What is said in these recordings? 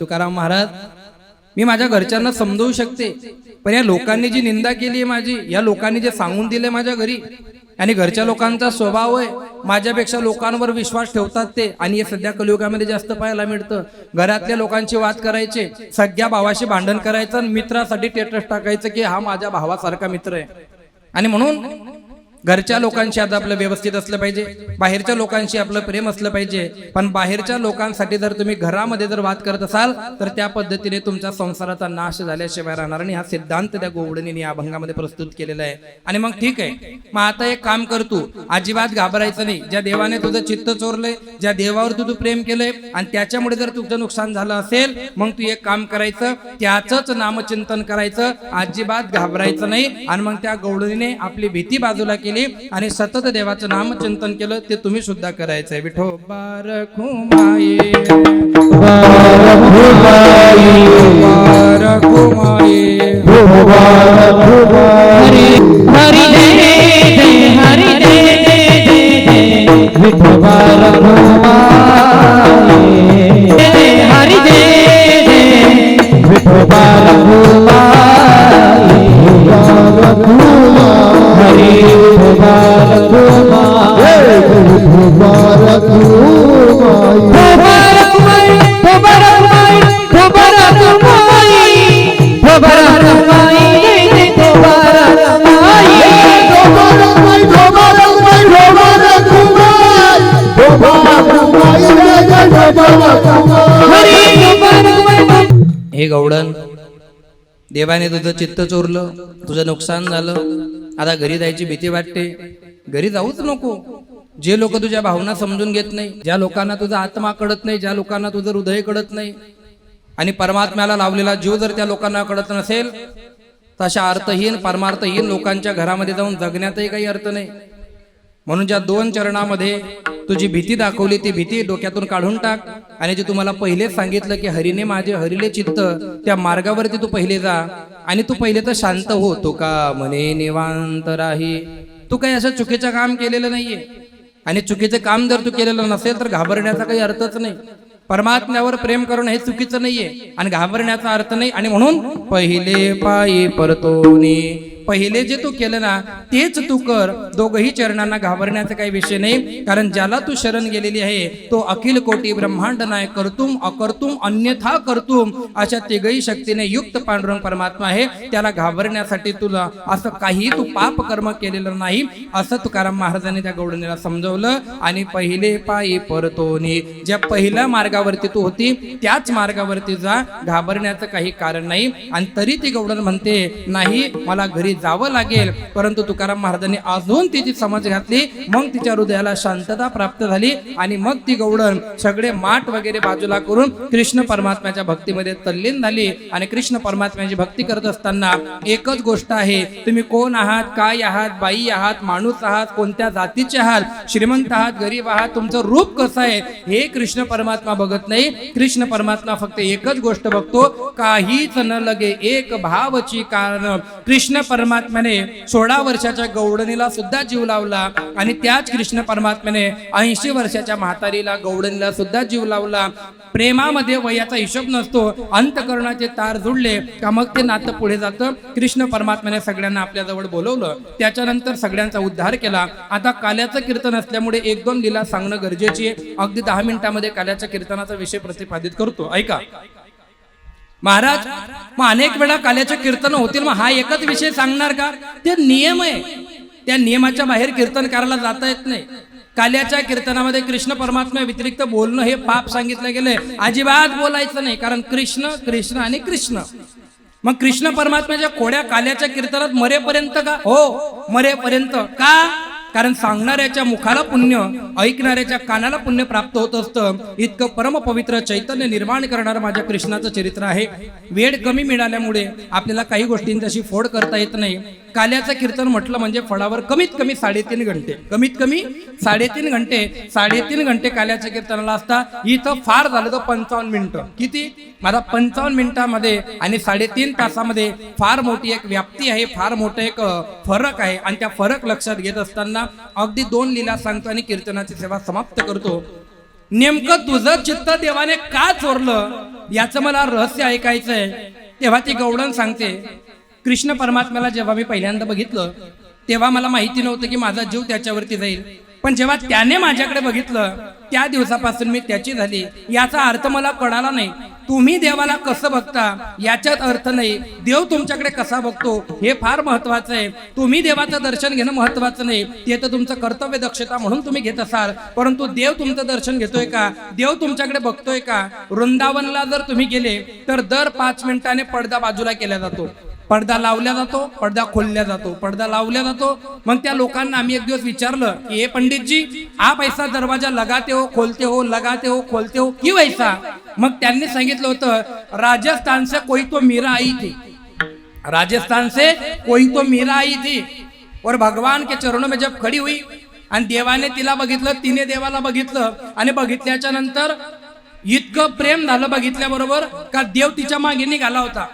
तुकाराम महाराज मी माझ्या घरच्यांना समजवू शकते पण या लोकांनी जी निंदा केली आहे माझी या लोकांनी जे सांगून दिले माझ्या घरी आणि घरच्या लोकांचा स्वभाव आहे माझ्यापेक्षा लोकांवर विश्वास ठेवतात ते आणि हे सध्या कलियुगामध्ये जास्त पाहायला मिळतं. घरातल्या लोकांची वाद करायचे सगळ्या भावाशी भांडण करायचं आणि मित्रासाठी टेटस टाकायचं की हा माझ्या भावासारखा मित्र आहे. आणि म्हणून घरच्या लोकांशी आता आपलं व्यवस्थित असलं पाहिजे बाहेरच्या लोकांशी आपलं प्रेम असलं पाहिजे. पण बाहेरच्या लोकांसाठी जर तुम्ही घरामध्ये जर वाद करत असाल तर त्या पद्धतीने तुमच्या संसाराचा नाश झाल्याशिवाय राहणार आणि हा सिद्धांत त्या गोवडणीने या अभंगामध्ये प्रस्तुत केलेला आहे. आणि मग ठीक आहे मग आता एक काम कर तू. अजिबात घाबरायचं नाही. ज्या देवाने तुझं चित्त चोरलंय ज्या देवावर तू तू प्रेम केलंय आणि त्याच्यामुळे जर तुझं नुकसान झालं असेल मग तू एक काम करायचं त्याच नामचिंतन करायचं. अजिबात घाबरायचं नाही. आणि मग त्या गौडणीने आपली भीती बाजूला केली. आणि सतत देवाचं नामचिंतन केलं ते तुम्ही सुद्धा करायचंय. विठो बारखुमाई. बारखुमाई. हरी हरी हरी हे गौडन. देवाने तुझं चित्त चोरलं तुझं नुकसान झालं. आता घरी जायची भीती वाटते. घरी जाऊच नको. जे लोक तुझ्या भावना समजून घेत नाही ज्या लोकांना तुझा आत्मा कळत नाही ज्या लोकांना तुझं हृदय कळत नाही आणि परमात्म्याला लावलेला जीव जर त्या लोकांना कळत नसेल तर अशा अर्थहीन परमार्थहीन लोकांच्या घरामध्ये जाऊन जगण्यातही काही अर्थ नाही. म्हणून ज्या दोन चरणामध्ये तुझी भीती दाखवली ती भीती डोक्यातून काढून टाक. आणि जे तुम्हाला पहिलेच सांगितलं की हरीने माझे हरिले चित्त त्या मार्गावरती तू पहिले जा. आणि तू पहिले तर शांत हो तो का म्हणे निवांत राही? तू काही असं चुकीचं काम केलेलं नाहीये. आणि चुकीचं काम जर तू केलेलं नसेल तर घाबरण्याचा काही अर्थच नाही. परमात्म्यावर प्रेम करणं हे चुकीचं नाहीये. आणि घाबरण्याचा अर्थ नाही. आणि म्हणून पहिले पायी परतोनी पहिले जे तू केलं ना तेच तू कर. दोघही चरणांना घाबरण्याचा काही विषय नाही. कारण ज्याला तू शरण गेलेली आहे तो अखिल कोटी ब्रह्मांड नाय करतुम अकर्तुम अन्यथा करतुम अशा तिघही शक्तीने युक्त पांडुरंग परमात्मा आहे. त्याला घाबरण्यासाठी तुला असं काही तू पाप कर्म केलेलं नाही. असं तुकाराम महाराजांनी त्या गौडणीला समजवलं आणि पहिले पायी परतोनी ज्या पहिल्या मार्गावरती तू होती त्याच मार्गावरती जा. घाबरण्याचं काही कारण नाही. आणि तरी ती गौडण म्हणते नाही मला घरी जावं लागेल. परंतु तुकाराम महाराजांनी अजून तिची समज घातली. मग तिच्या हृदयाला शांतता प्राप्त झाली आणि मग ती गौडण सगळे माठ वगैरे बाजूला करून कृष्ण परमात्म्याच्या भक्तीमध्ये तल्लीन झाली. आणि कृष्ण परमात्म्याची भक्ती करत असताना एकच गोष्ट आहे. तुम्ही कोण आहात? काय आहात? बाई आहात? माणूस आहात? कोणत्या जातीचे आहात? श्रीमंत आहात? गरीब आहात? तुमचं रूप कसं आहे? हे कृष्ण परमात्मा बघत नाही. कृष्ण परमात्मा फक्त एकच गोष्ट बघतो. काहीच न लगे एक भावची कारण. कृष्ण परमात्म्याने सोळा वर्षाच्या गौडणीला सुद्धा जीव लावला आणि त्याच कृष्ण परमात्म्याने ऐंशी वर्षाच्या म्हातारीला गौडणीला सुद्धा जीव लावला. प्रेमामध्ये वयाचा हिशोब नसतो अंतकरणाचे तार जुडले का मग ते नातं पुढे जातं? कृष्ण परमात्म्याने सगळ्यांना आपल्या जवळ बोलवलं. त्याच्यानंतर सगळ्यांचा उद्धार केला. आता काल्याचं कीर्तन असल्यामुळे एक दोन लिला सांगणं गरजेची आहे. अगदी दहा मिनिटामध्ये काल्याच्या कीर्तनाचा विषय प्रतिपादित करतो. ऐका. महाराज मग अनेक वेळा काल्याचे कीर्तन होतील मग हा एकच विषय सांगणार का? ते नियम आहे. त्या नियमाच्या बाहेर कीर्तन करायला जाता येत नाही. काल्याच्या कीर्तनामध्ये कृष्ण परमात्मा व्यतिरिक्त बोलणं हे पाप सांगितलं गेलंय. अजिबात बोलायचं नाही कारण कृष्ण कृष्ण आणि कृष्ण. मग कृष्ण परमात्म्याच्या खोड्या काल्याच्या कीर्तनात मरेपर्यंत का? हो मरेपर्यंत. का? कारण सांगणाऱ्याच्या मुखाला पुण्य ऐकणाऱ्याच्या कानाला पुण्य प्राप्त होत असतं. इतकं परमपवित्र चैतन्य निर्माण करणारं माझ्या कृष्णाचं चरित्र आहे. वेळ कमी मिळाल्यामुळे आपल्याला काही गोष्टींची फोड करता येत नाही. काल्याचं कीर्तन म्हटलं म्हणजे फळावर कमीत कमी साडेतीन घंटे. कमीत कमी साडेतीन घंटे. साडेतीन घंटे काल्याच्या कीर्तनाला असता. इथं फार झालं तर पंचावन्न मिनिटं. किती? माझा पंचावन्न मिनिटामध्ये आणि साडेतीन तासामध्ये फार मोठी एक व्याप्ती आहे. फार मोठं एक फरक आहे. आणि त्या फरक लक्षात घेत असताना अगदी दोन लीला सांगतो आणि कीर्तनाची सेवा समाप्त करतो. नेमकं तुझं चित्त देवाने का चोरलं? याचं मला रहस्य ऐकायचंय. तेव्हा ती गौडण सांगते कृष्ण परमात्म्याला जेव्हा मी पहिल्यांदा बघितलं तेव्हा मला माहिती नव्हतं की माझा जीव त्याच्यावरती जाईल. पण जेव्हा त्याने माझ्याकडे बघितलं त्या दिवसापासून मी त्याची झाली. याचा अर्थ मला कळाला नाही. तुम्ही देवाला कसं बघता याच्यात अर्थ नाही. देव तुमच्याकडे कसा बघतो हे फार महत्वाचं आहे. तुम्ही देवाचं दर्शन घेणं महत्वाचं नाही. ते तर तुमचं कर्तव्य दक्षता म्हणून तुम्ही घेत असाल. परंतु देव तुमचं दर्शन घेतोय का? देव तुमच्याकडे बघतोय का? वृंदावनला जर तुम्ही गेले तर दर पाच मिनिटाने पडदा बाजूला केला जातो. पडदा लावला जातो पडदा खोलला जातो. पडदा लावला जातो. मग त्या लोकांना आम्ही एक दिवस विचारलं की हे पंडितजी आप ऐसा दरवाजा लगाते हो खोलते हो लगाते हो खोलते हो क्यों ऐसा मग त्यांनी सांगितलं होतं राजस्थान से कोई तो मीरा आई थी. राजस्थान से कोई तो मीरा आई थी. और भगवान के चरणों में जब खड़ी हुई आणि देवाने तिला बघितलं तिने देवाला बघितलं आणि बघितल्याच्या नंतर इतकं प्रेम झालं बघितल्याबरोबर का देव तिच्यामागे निघाला होता.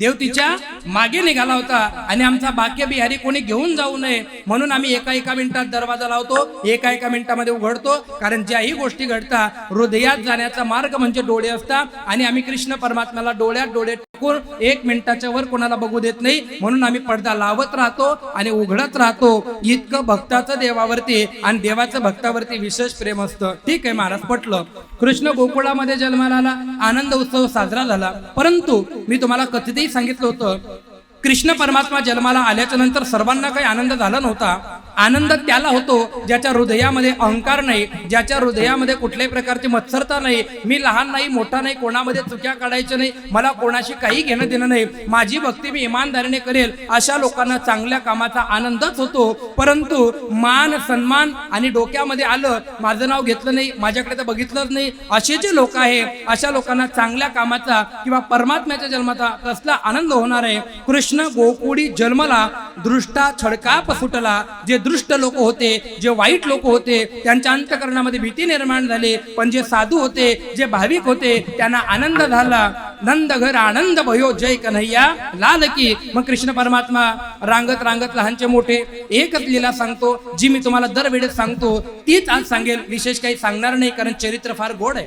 देव तिच्यामागे निघाला होता. आणि आमचा बाक्य बिहारी कोणी घेऊन जाऊ नये. म्हणून आम्ही एका एका मिनिटात दरवाजा लावतो एका एका मिनिटामध्ये उघडतो. कारण ज्याही गोष्टी घडतात हृदयात जाण्याचा मार्ग म्हणजे डोळे असता आणि आम्ही कृष्ण परमात्म्याला डोळ्यात डोळे कोण एक मिनिटाच्या वर कोणाला बघू देत नाही म्हणून आम्ही पडदा लावत राहतो आणि उघडत राहतो. इतकं भक्ताचं देवावरती आणि देवाचं भक्तावरती विशेष प्रेम असतं. ठीक आहे महाराज पटलं. कृष्ण गोकुळामध्ये जन्माला आला आनंद उत्सव साजरा झाला. परंतु मी तुम्हाला कथितही सांगितलं होतं कृष्ण परमात्मा जन्माला आल्याच्यानंतर सर्वांना काही आनंद झाला नव्हता. आनंद त्याला होतो ज्याच्या हृदयामध्ये अहंकार नाही ज्याच्या हृदयामध्ये कुठल्याही प्रकारची मत्सरता नाही. मी लहान नाही मोठा नाही कोणामध्ये चुक्या काढायच्या नाही मला कोणाशी काही घेणं देणं नाही. माझी भक्ती मी इमानदारीने करेल अशा लोकांना चांगल्या कामाचा आनंदच होतो. परंतु मान सन्मान आणि डोक्यामध्ये आलं माझं नाव घेतलं नाही माझ्याकडे तर बघितलंच नाही असे जे लोक आहे अशा लोकांना चांगल्या कामाचा किंवा परमात्म्याच्या जन्माचा कसला आनंद होणार आहे? कृष्ण गोकुळी जन्मला दृष्टा छडकाप सुटला जे दृष्ट लोक होते जे वाईट लोक होते त्यांच्या अंतकरणामध्ये भीती निर्माण झाली. पण जे साधू होते जे भाविक होते त्यांना आनंद झाला. नंद घर आनंद भयो जय कन्हैया. लाल की. मग कृष्ण परमात्मा रांगत रांगत लहानचे मोठे एकच लीला सांगतो. जी मी तुम्हाला दरवेळेस सांगतो तीच आज सांगेल. विशेष काही सांगणार नाही कारण चरित्र फार गोड आहे.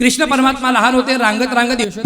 कृष्ण परमात्मा लहान होते रांगत रांगत यशोदा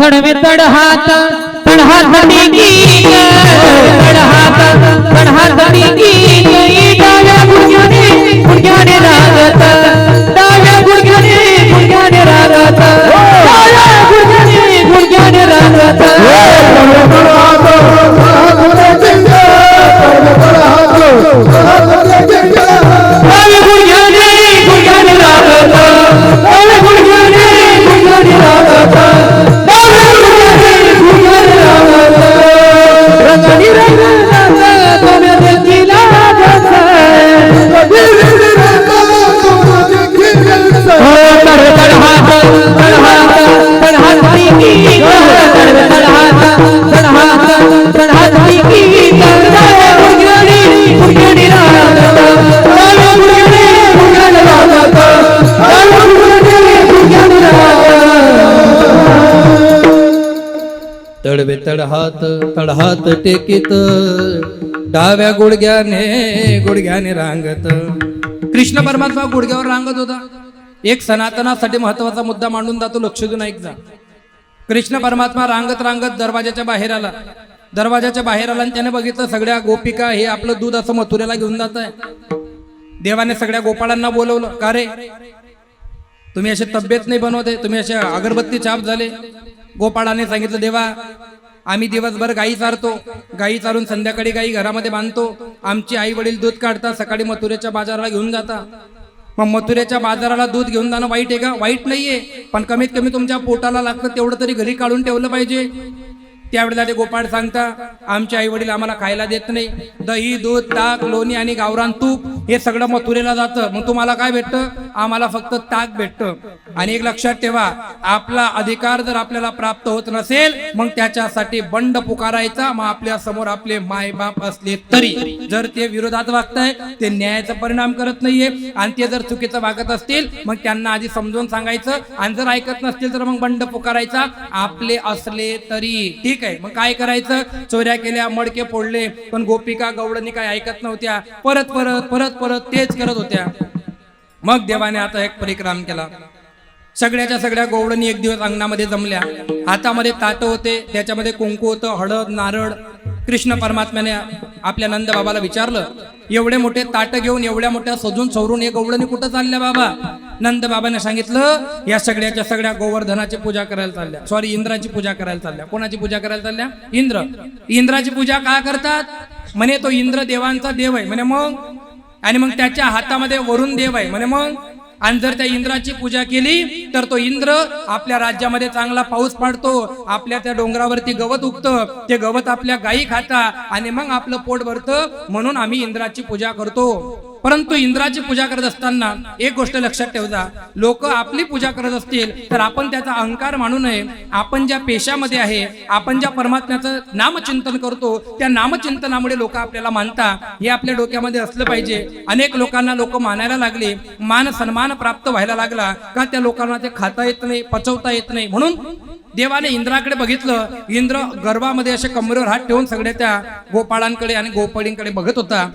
हात टेकित. डाव्या गुडघ्याने गुडघ्याने रांगत. कृष्ण परमात्मा गुडघ्यावर रांगत होता. एक सनातनासाठी महत्त्वाचा मुद्दा मांडून जातो लक्ष देऊन ऐक जा कृष्ण परमात्मा रांगत रांगत दरवाजाच्या बाहेर आला. दरवाजाच्या बाहेर आला आणि त्याने बघितलं सगळ्या गोपिका हे आपलं दूध असं मथुरेला घेऊन जात आहे देवाने सगळ्या गोपाळांना बोलवलं का रे? तुम्ही असे तब्येत नाही बनवते तुम्ही असे अगरबत्ती छाप झाले. गोपाळाने सांगितलं देवा आम्ही दिवसभर गाई चारतो. गाई चारून संध्याकाळी गाई घरामध्ये बांधतो. आमची आई वडील दूध काढतात सकाळी मथुरेच्या बाजाराला घेऊन जाता मग मथुरेच्या बाजाराला दूध घेऊन जाणं वाईट आहे का? वाईट नाहीये. पण कमीत कमी तुमच्या पोटाला लागतं तेवढं तरी घरी काढून ठेवलं पाहिजे. त्यावेळेला ते गोपाळ सांगता आमचे आई वडील आम्हाला खायला देत नाही. दही दूध ताक लोणी आणि गावरान तूप हे सगळं मथुरेला जातं. मग तुम्हाला काय भेटतं? आम्हाला फक्त ताक भेटतं. आणि एक लक्षात ठेवा आपला अधिकार जर आपल्याला प्राप्त होत नसेल मग त्याच्यासाठी बंड पुकारायचा मग आपल्यासमोर आपले माय बाप असले तरी. जर ते विरोधात वागताय ते न्यायाचा परिणाम करत नाहीये. आणि ते जर चुकीचं वागत असतील मग त्यांना आधी समजून सांगायचं. आणि जर ऐकत नसतील तर मग बंड पुकारायचा. आपले असले तरी. ठीक आहे मग काय करायचं? चोऱ्या केल्या मडके फोडले पण गोपिका गवळणी काय ऐकत नव्हत्या. परत परत परत परत तेच करत होत्या. मग देवाने आता एक परिक्रम केला. सगळ्याच्या सगळ्या गोवडणी एक दिवस अंगणामध्ये जमल्या. हातामध्ये ताट होते त्याच्यामध्ये कुंकू होतं हळद नारळ. कृष्ण परमात्म्याने आपल्या नंद बाबाला विचारलं एवढे मोठे ताट घेऊन एवढ्या मोठ्या सजून सवरून हे गवळणी कुठं चालल्या बाबा? नंद बाबाने सांगितलं या सगळ्याच्या सगळ्या गोवर्धनाची पूजा करायला चालल्या. सॉरी इंद्राची पूजा करायला चालल्या. कोणाची पूजा करायला चालल्या? इंद्र. इंद्राची पूजा का करतात? म्हणे तो इंद्र देवांचा देव आहे. म्हणे मग? आणि मग त्याच्या हातामध्ये वरुण देव आहे. म्हणे मग आणि जर त्या इंद्राची पूजा केली तर तो इंद्र आपल्या राज्यामध्ये चांगला पाऊस पाडतो आपल्या त्या डोंगरावरती गवत उगतं ते गवत आपल्या गायी खाता आणि मग आपलं पोट भरतं म्हणून आम्ही इंद्राची पूजा करतो. परंतु इंद्राची पूजा करत असताना एक गोष्ट लक्षात ठेवता लोक आपली पूजा करत असतील तर आपण त्याचा अहंकार मानू नये. आपण ज्या पेशामध्ये आहे आपण ज्या परमात्म्याचं नामचिंतन करतो त्या नामचिंतनामुळे लोक आपल्याला मानता हे आपल्या डोक्यामध्ये असलं पाहिजे. अनेक लोकांना लोक मानायला लागले. मान सन्मान प्राप्त व्हायला लागला. का त्या लोकांना ते खाता येत नाही पचवता येत नाही? म्हणून देवाने इंद्राकडे बघितलं इंद्र गर्भामध्ये असे कमरेवर हात ठेवून सगळे त्या गोपाळांकडे आणि गोपाळींकडे बघत होता.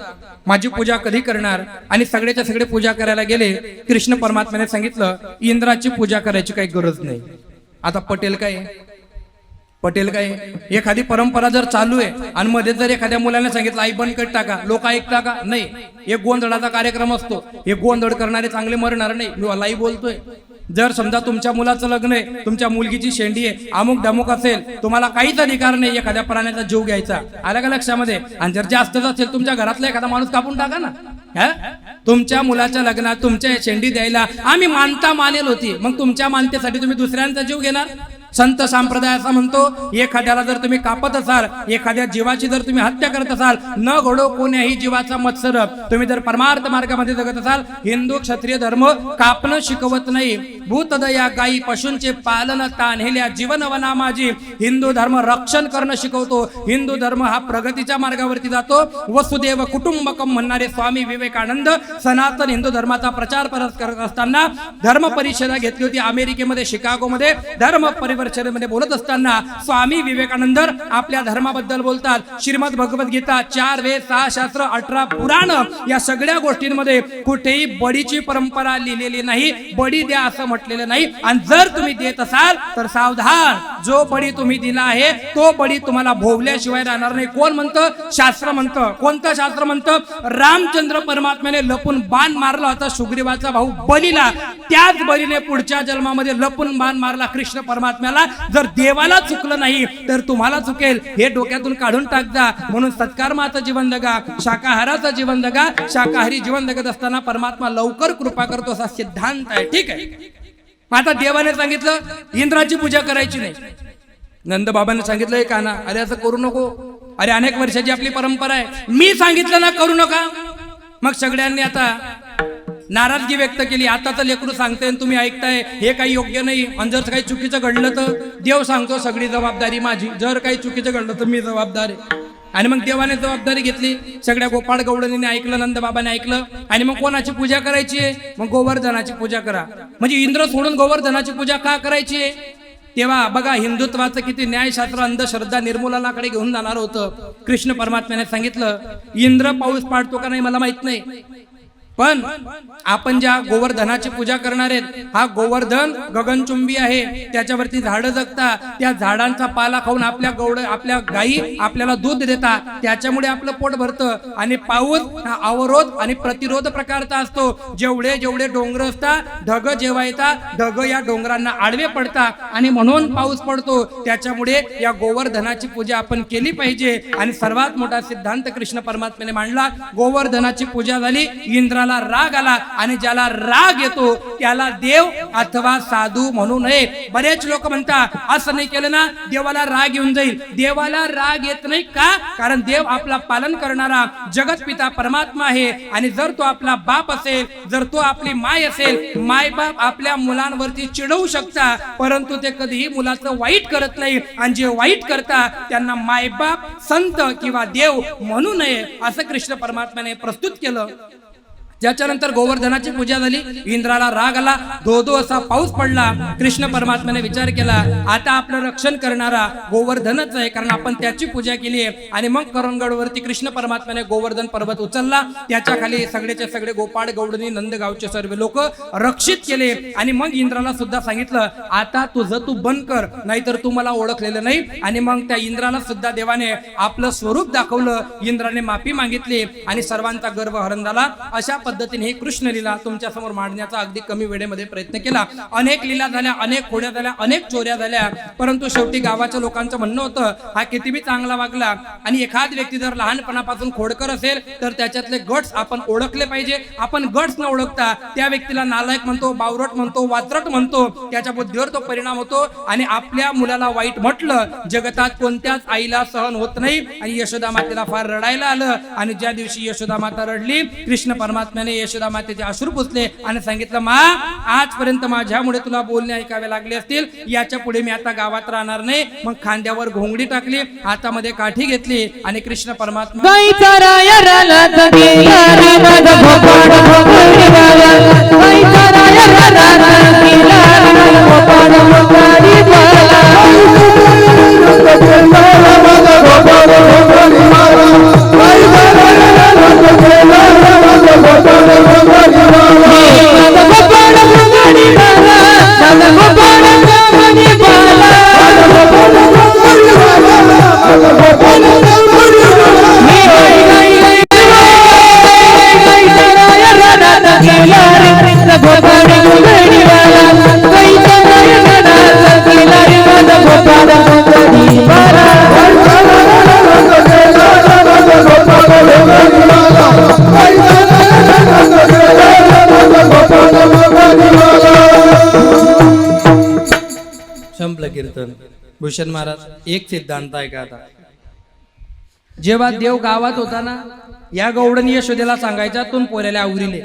माझी पूजा कधी करणार? आणि सगळ्याच्या सगळे पूजा करायला गेले कृष्ण परमात्म्याने सांगितलं इंद्राची पूजा करायची काही गरज नाही. आता पटेल काय? पटेल काय? एखादी परंपरा जर चालू आहे आणि मध्ये जर एखाद्या मुलाने सांगितलं आई बंद कट टाका लोक ऐकता का? नाही. एक गोंधळाचा कार्यक्रम असतो. हे गोंधळ करणारे चांगले मरणार नाही. मी लाई बोलतोय. जर समजा तुमच्या मुलाचं लग्न आहे तुमच्या मुलगीची शेंडी आहे अमुक डमुक असेल तुम्हाला काहीच अधिकार नाही एखाद्या प्राण्याचा जीव घ्यायचा. आला का लक्षामध्ये? आणि जर जास्तच असेल तुमच्या घरातला एखादा माणूस कापून टाका ना. तुमच्या मुलाच्या लग्नात तुमच्या शेंडी द्यायला आम्ही मानता मानेल होती. मग तुमच्या मानतेसाठी तुम्ही दुसऱ्यांचा जीव घेणार? संत संप्रदाय असा म्हणतो एखाद्याला जर तुम्ही कापत असाल एखाद्या जीवाची जर तुम्ही हत्या करत असाल न घडो कोण्याही जीवाचा मत्सर. तुम्ही जर परमार्थ मार्गामध्ये जगत असाल हिंदू क्षत्रिय धर्म कापणं शिकवत नाही. भूतदया गायी पशूंचे पालन तान्हेल्या जीवनवना माझी. हिंदू धर्म रक्षण करणं शिकवतो. हिंदू धर्म हा प्रगतीच्या मार्गावरती जातो. वसुदेव कुटुंबकम म्हणणारे स्वामी विवेकानंद सनातन हिंदू धर्माचा प्रचार परत करत असताना धर्म परिषदा घेतली होती अमेरिकेमध्ये शिकागोमध्ये. धर्म परिषदेमध्ये बोलत असताना स्वामी विवेकानंद आपल्या धर्माबद्दल बोलतात. श्रीमद भगवद्गीता चार वेद सहा शास्त्र अठरा पुराण या सगळ्या गोष्टींमध्ये कुठेही बडीची परंपरा लिहिलेली नाही. बडी द्या असं म्हटलेलं नाही. आणि जर तुम्ही देत असाल तर सावधान. जो बडी तुम्ही दिला आहे तो बडी तुम्हाला भोवल्याशिवाय राहणार नाही. कोण म्हणतं? शास्त्र म्हणतं. कोणतं शास्त्र म्हणतं? रामचंद्र परमात्म्याने लपून बाण मारला होता सुग्रीवाचा भाऊ बलीला. त्याच बलीने पुढच्या जन्मामध्ये लपून बाण मारला कृष्ण परमात्म्याला. जर देवाला चुकलं नाही तर तुम्हाला चुकेल. हे डोक्यातून काढून टाक जा. म्हणून सत्कर्माचं जीवन जगा शाकाहाराचं जीवन जगा. शाकाहारी जीवन जगत असताना परमात्मा लवकर कृपा करतो असा सिद्धांत आहे. ठीक आहे? आता देवाने सांगितलं इंद्राची पूजा करायची नाही. नंद बाबांनी सांगितलं का ना अरे असं करू नको. अरे अनेक वर्षाची आपली परंपरा आहे. मी सांगितलं ना करू नका. मग सगळ्यांनी आता नाराजगी व्यक्त केली. आता तर लेकरू सांगते आणि तुम्ही ऐकताय हे काही योग्य नाही. आणि जर काही चुकीचं घडलं तर देव सांगतो सगळी जबाबदारी माझी. जर काही चुकीचं घडलं तर मी जबाबदार आहे. आणि मग देवाने जबाबदारी घेतली. सगळ्या गोपाळ गवळणीने ऐकलं नंदबाबाने ऐकलं. आणि मग कोणाची पूजा करायची आहे? मग गोवर्धनाची पूजा करा. म्हणजे इंद्र सोडून गोवर्धनाची पूजा का करायची आहे? तेव्हा बघा हिंदुत्वाचं किती न्यायशास्त्र अंधश्रद्धा निर्मूलनाकडे घेऊन जाणार होतं. कृष्ण परमात्म्याने सांगितलं इंद्र पाऊस पाडतो का नाही मला माहीत नाही. पण आपण ज्या गोवर्धनाची पूजा करणार आहेत हा गोवर्धन गगनचुंबी आहे. त्याच्यावरती झाडं जगता त्या झाडांचा पाला खाऊन आपल्या गौड आपल्या गायी आपल्याला दूध देता त्याच्यामुळे आपलं पोट भरतं. आणि पाऊस हा अवरोध आणि प्रतिरोध प्रकारचा असतो. जेवढे जेवढे डोंगर असतात ढग जेव्हा येतात ढग या डोंगरांना आडवे पडतात. आणि म्हणून पाऊस पडतो. त्याच्यामुळे या गोवर्धनाची पूजा आपण केली पाहिजे. आणि सर्वात मोठा सिद्धांत कृष्ण परमात्म्याने मांडला. गोवर्धनाची पूजा झाली कोणाला राग आला आणि ज्याला राग येतो त्याला देव अथवा साधू म्हणू नये. बरेच लोक म्हणतात असं नाही केलं ना देवाला राग येऊन जाईल. देवाला राग येत नाही का? कारण देव आपला पालन करणारा जगत पिता परमात्मा आहे आणि जर तो आपला बाप असेल जर तो आपली माय असेल माय बाप आपल्या मुलांवरती चिडवू शकता परंतु ते कधीही मुलाचं वाईट करत नाही आणि जे वाईट करता त्यांना मायबाप संत किंवा देव म्हणू नये असं कृष्ण परमात्म्याने प्रस्तुत केलं. ज्याच्यानंतर गोवर्धनाची पूजा झाली इंद्राला राग आला धो धो असा पाऊस पडला कृष्ण परमात्म्याने विचार केला आता आपलं रक्षण करणारा गोवर्धनच आहे कारण आपण त्याची पूजा केली आहे. आणि मग करणगडवरती कृष्ण परमात्म्याने गोवर्धन पर्वत उचलला. त्याच्याखाली सगळेचे सगळे गोपाळ गौडणी नंदगावचे सर्व लोक रक्षित केले. आणि मग इंद्राला सुद्धा सांगितलं आता तुझं तू बंद कर नाहीतर तू मला ओळखलेलं नाही. आणि मग त्या इंद्राला सुद्धा देवाने आपलं स्वरूप दाखवलं. इंद्राने माफी मागितली आणि सर्वांचा गर्व हरण झाला. अशा पद्धतीने ही कृष्ण लीला तुमच्यासमोर मांडण्याचा अगदी कमी वेळेमध्ये प्रयत्न केला. अनेक लीला झाल्या अनेक खोड्या झाल्या अनेक चोऱ्या झाल्या. परंतु शेवटी गावाच्या लोकांचं म्हणणं होतं हा कितीबी चांगला वागला आणि एखाद व्यक्ती जर लहानपणापासून खोडकर असेल तर त्याच्यातले गट्स आपण ओळखले पाहिजे. आपण गट्स न ओळखता त्या व्यक्तीला नालायक म्हणतो बावरट म्हणतो वात्रट म्हणतो. त्याच्या बुद्धीवर तो परिणाम होतो आणि आपल्या मुलाला वाईट म्हटलं जगतात कोणत्याच आईला सहन होत नाही आणि यशोदा मातेला फार रडायला आलं आणि ज्या दिवशी यशोदा माता रडली कृष्ण परमात्म्याने यशोदा मातेचे अश्रू पुसले आणि सांगितलं मा आजपर्यंत माझ्यामुळे तुला बोलणे ऐकावे लागले असतील. याच्यापुढे मी आता गावात राहणार नाही. मग खांद्यावर घोंगडी टाकली हातामध्ये काठी घेतली आणि कृष्ण परमात्मा levanta, levanta. भूषण महाराज एक सिद्धांत आहे का आता. जेव्हा देव गावात होता ना या गौडन यशोदेला सांगायचा तून पोऱ्याला आवरीले.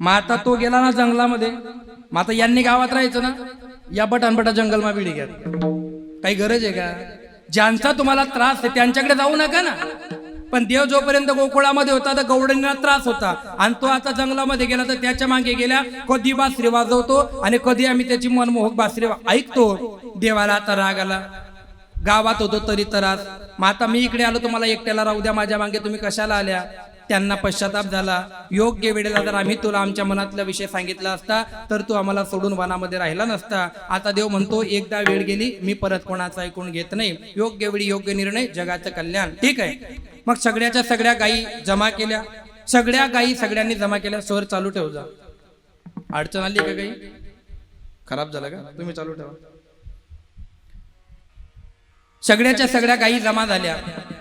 मग आता तो गेला ना जंगलामध्ये. मग आता यांनी गावात राहायचं ना या बटानबटा जंगलमा बिडी घ्या. काही गरज आहे का? ज्यांचा तुम्हाला त्रास आहे त्यांच्याकडे जाऊ नका ना. पण देव जोपर्यंत गोकुळामध्ये होता तर गौडणीला त्रास होता. आणि तो आता जंगलामध्ये गेला तर त्याच्यामागे गेल्या कधी बासरी वाजवतो आणि कधी आम्ही त्याची मनमोहक बासरी ऐकतो. देवाला आता राग आला. गावात होतो तरी त्रास. मग आता मी इकडे आलो तुम्हाला एकट्याला राहू द्या माझ्या मागे तुम्ही कशाला आल्या? त्यांना पश्चाताप झाला. योग्य वेळेला जर आम्ही तुला आमच्या मनातला विषय सांगितला असता तर तू आम्हाला सोडून वनामध्ये राहिला नसता. आता देव म्हणतो एकदा वेळ गेली मी परत कोणाचा ऐकून घेत नाही. योग्य वेळी योग्य निर्णय जगाचं कल्याण. ठीक आहे? मग सगळ्याच्या सगळ्या गायी जमा केल्या. सगळ्या गायी सगळ्यांनी जमा केल्या. स्वर चालू ठेव जा. अडचण आली का काही? खराब झालं का? तुम्ही चालू ठेवा. सगळ्याच्या सगळ्या गायी जमा झाल्या.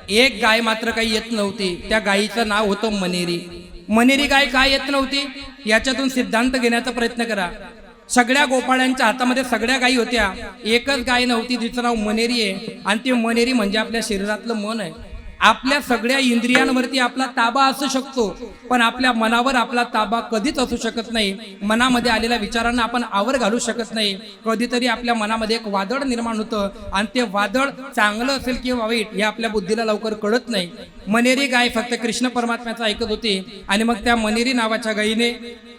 एक गाय मात्र काही येत नव्हती. त्या गायीचं नाव होतं मनेरी. मनेरी गाय काय येत नव्हती? याच्यातून सिद्धांत घेण्याचा प्रयत्न करा. सगळ्या गोपाळ्यांच्या हातामध्ये सगळ्या गायी होत्या. एकच गाय नव्हती तिचं नाव मनेरी आहे. आणि ती मनेरी म्हणजे आपल्या शरीरातलं मन आहे. आपल्या सगळ्या इंद्रियांवरती आपला ताबा असू शकतो पण आपल्या मनावर आपला ताबा कधीच असू शकत नाही. मनामध्ये आलेल्या विचारांना आपण आवर घालू शकत नाही. कधीतरी आपल्या मनामध्ये एक वादळ निर्माण होतं आणि ते वादळ चांगलं असेल किंवा वाईट हे आपल्या बुद्धीला लवकर कळत नाही. मनेरी गाय फक्त कृष्ण परमात्म्याचं ऐकत होती आणि मग त्या मनेरी नावाच्या गायीने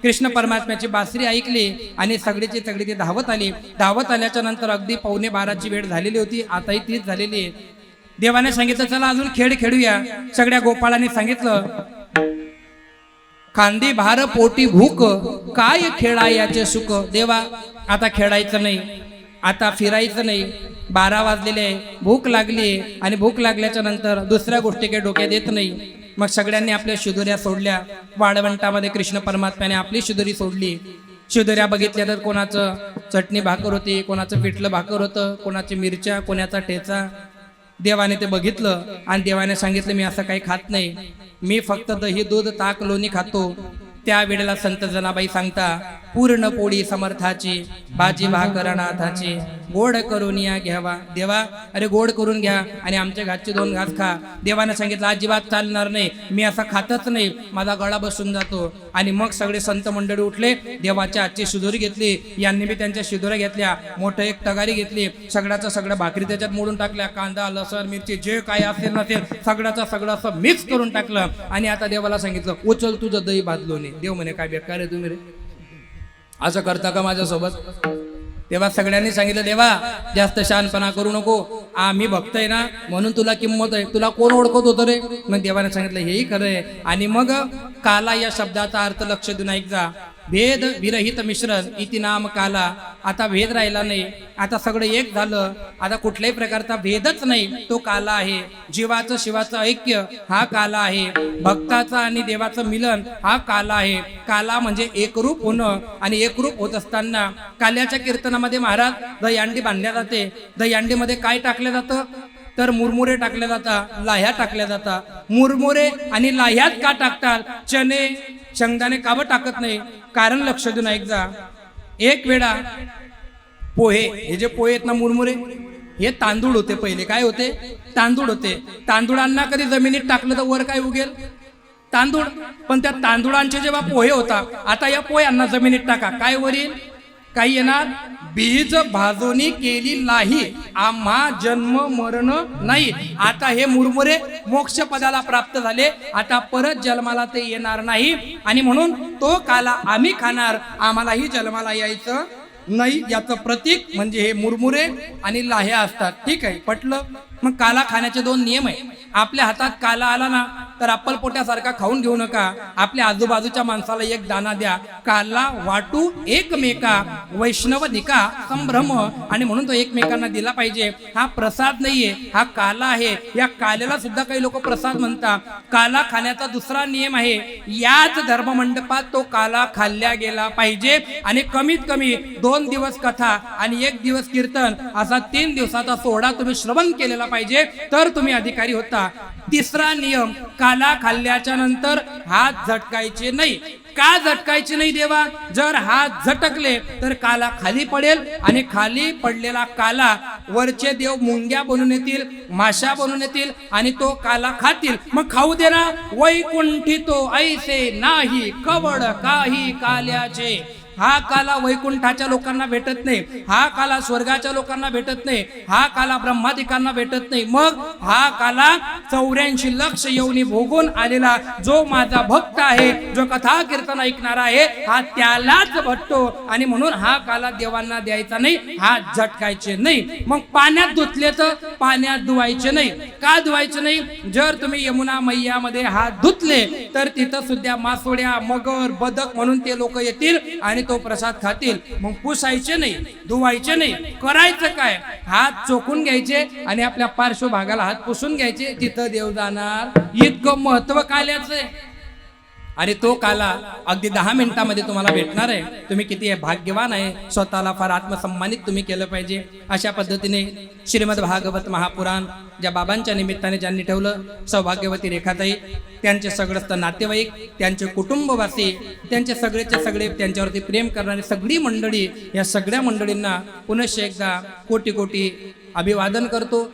कृष्ण परमात्म्याची बासरी ऐकली आणि सगळीची सगळी ती धावत आली. धावत आल्याच्यानंतर अगदी पावणे बाराची वेळ झालेली होती. आताही तीच झालेली आहे. देवाने सांगितलं चला अजून खेळ खेळूया सगळ्या गोपाळांनी सांगितलं खांदी भार पोटी भूक काय खेळा याचे सुख? देवा आता खेळायचं नाही आता फिरायचं नाही. बारा वाजलेले भूक लागली आणि भूक लागल्याच्या नंतर दुसऱ्या गोष्टी काही डोक्यात येत नाही. मग सगळ्यांनी आपल्या शिदुऱ्या सोडल्या. वाळवंटामध्ये कृष्ण परमात्म्याने आपली शिदुरी सोडली. शिदुऱ्या बघितल्या तर कोणाचं चटणी भाकर होती कोणाचं पिठलं भाकर होतं कोणाची मिरच्या कोणाचा ठेचा देवाने ते बघितलं आणि देवाने सांगितलं मी असं काही खात नाही. मी फक्त दही दूध ताक लोणी खातो. त्या वेळेला संत जनाबाई सांगता पूर्ण पोळी समर्थाची भाजी भाकरनाथाची गोड करून या घ्यावा. देवा अरे गोड करून घ्या आणि आमच्या घातचे दोन घास खा. देवानं सांगितलं अजिबात चालणार नाही. मी असा खातच नाही. माझा गळा बसून जातो. आणि मग सगळे संत मंडळी उठले. देवाच्या आजची शिदोरी घेतली. यांनी बी त्यांच्या शिदोऱ्या घेतल्या. मोठं एक तगारी घेतली. सगळ्याचं सगळं भाकरी त्याच्यात मोडून टाकल्या. कांदा लसण मिरची जे काय असेल नसेल सगळ्याचं सगळं असं मिक्स करून टाकलं. आणि आता देवाला सांगितलं उचल तुझं दही भाजलोने देव म्हणे काय बेकार आहे तुम्ही रे. असं करता का माझ्यासोबत? तेव्हा सगळ्यांनी सांगितलं देवा जास्त शहाणपणा करू नको. आम्ही भक्त आहे ना म्हणून तुला किंमत आहे. तुला कोण ओळखत होतं रे? मग देवाने सांगितलं हेही खरं आहे. आणि मग काला या शब्दाचा अर्थ लक्ष देऊन ऐक जा भेद विरहित मिश्रण इति नाम काला. आता भेद राहिला नाही. आता सगळं एक झालं. आता कुठल्याही प्रकारचा भेदच नाही. तो काला आहे. जीवाचं शिवाचं ऐक्य हा काला आहे. भक्ताचा आणि देवाचं मिलन हा काला आहे. काला म्हणजे एकरूप होणं आणि एकरूप होत असताना काल्याच्या कीर्तनामध्ये महाराज दहीहंडी बांधल्या जाते. दहीहंडीमध्ये काय टाकलं जातं? तर मुरमुरे टाकल्या जातात लाह्या टाकल्या जातात. मुरमुरे आणि लाह्यात का टाकतात? चणे. शेंगदाणे काबं टाकत नाही? कारण लक्ष देऊन ऐक जा एक वेळा पोहे हे जे पोहे आहेत ना मुरमुरे हे तांदूळ होते पहिले. काय होते? तांदूळ होते. तांदूळांना कधी जमिनीत टाकलं तर वर काय उगेल? तांदूळ. पण त्या तांदूळांचे जेव्हा पोहे होता आता या पोह्यांना जमिनीत टाका. काय वरील? काही येणार बीज भाजोनी केली नाही. आम्हा जन्म मरण नाही. आता हे मुरमुरे मोक्ष पदाला प्राप्त झाले. आता परत जन्माला ते येणार नाही. आणि म्हणून तो काला आम्ही खाणार. आम्हालाही जन्माला यायचं नाही. याचं प्रतीक म्हणजे हे मुरमुरे आणि लाह्या असतात. ठीक आहे? पटलं? मग काला खाण्याचे दोन नियम आहे आपल्या हातात काला आला ना तर अप्पल पोट्यासारखा खाऊन घेऊ नका. आपल्या आजूबाजूच्या माणसाला एक दाना द्या. काला वाटू एकमेका वैष्णव निका संभ्रम आणि म्हणून तो एकमेकांना दिला पाहिजे. हा प्रसाद नाहीये हा काला आहे. या काल्याला सुद्धा काही लोक प्रसाद म्हणतात. काला खाण्याचा दुसरा नियम आहे याच धर्म मंडपात तो काला खाल्ल्या गेला पाहिजे. आणि कमीत कमी दोन दिवस कथा आणि एक दिवस कीर्तन असा तीन दिवसाचा सोहळा तुम्ही श्रवण केलेला पाहिजे. तर तुम्ही अधिकारी होता. तिसरा नियम काला खाल्ल्याच्या नंतर हात झटकायचे नाही. का झटकायचे नाही देवा? जर हात झटकले तर काला खाली पडेल आणि खाली पडलेला काला वरचे देव मुंग्या बनून येतील माशा बनून येतील आणि तो काला खातील. मग खाऊ दे ना. वैकुंठी तो ऐसे नाही कवड काही काल्याचे. हा काला वैकुंठाच्या लोकांना भेटत नाही. हा काला स्वर्गाच्या लोकांना भेटत नाही. हा काला ब्रह्मादिकांना भेटत नाही. मग हा काला चौऱ्याऐंशी लक्ष येऊन भोगून आलेला जो माझा भक्त आहे जो कथा कीर्तन ऐकणार आहे हा त्यालाच भटतो. आणि म्हणून हा काला देवांना द्यायचा नाही हा झटकायचे नाही. मग पाण्यात धुतले तर पाण्यात धुवायचे नाही. का धुवायचे नाही? जर तुम्ही यमुना मैयामध्ये हात धुतले तर तिथं सुद्धा मासोड्या मगर बदक म्हणून ते लोक येतील आणि तो प्रसाद खातील. मग पुसायचे नाही धुवायचे नाही. करायचं काय? हात चोखून घ्यायचे आणि आपल्या पार्श्वभागाला हात पुसून घ्यायचे. तिथं देव जाणार. इतकं महत्त्व काल्याचं आहे. आणि तो काला अगदी दहा मिनिटामध्ये तुम्हाला भेटणार आहे. तुम्ही किती भाग्यवान आहे. स्वतःला फार आत्मसन्मानित तुम्ही केलं पाहिजे. अशा पद्धतीने श्रीमद भागवत महापुराण ज्या बाबांच्या निमित्ताने ज्यांनी ठेवलं सौभाग्यवती रेखाताई त्यांचे सगळंच नातेवाईक त्यांचे कुटुंबवासी त्यांचे सगळेचे सगळे त्यांच्यावरती प्रेम करणारी सगळी मंडळी या सगळ्या मंडळींना पुनश्च एकदा कोटी कोटी अभिवादन करतो.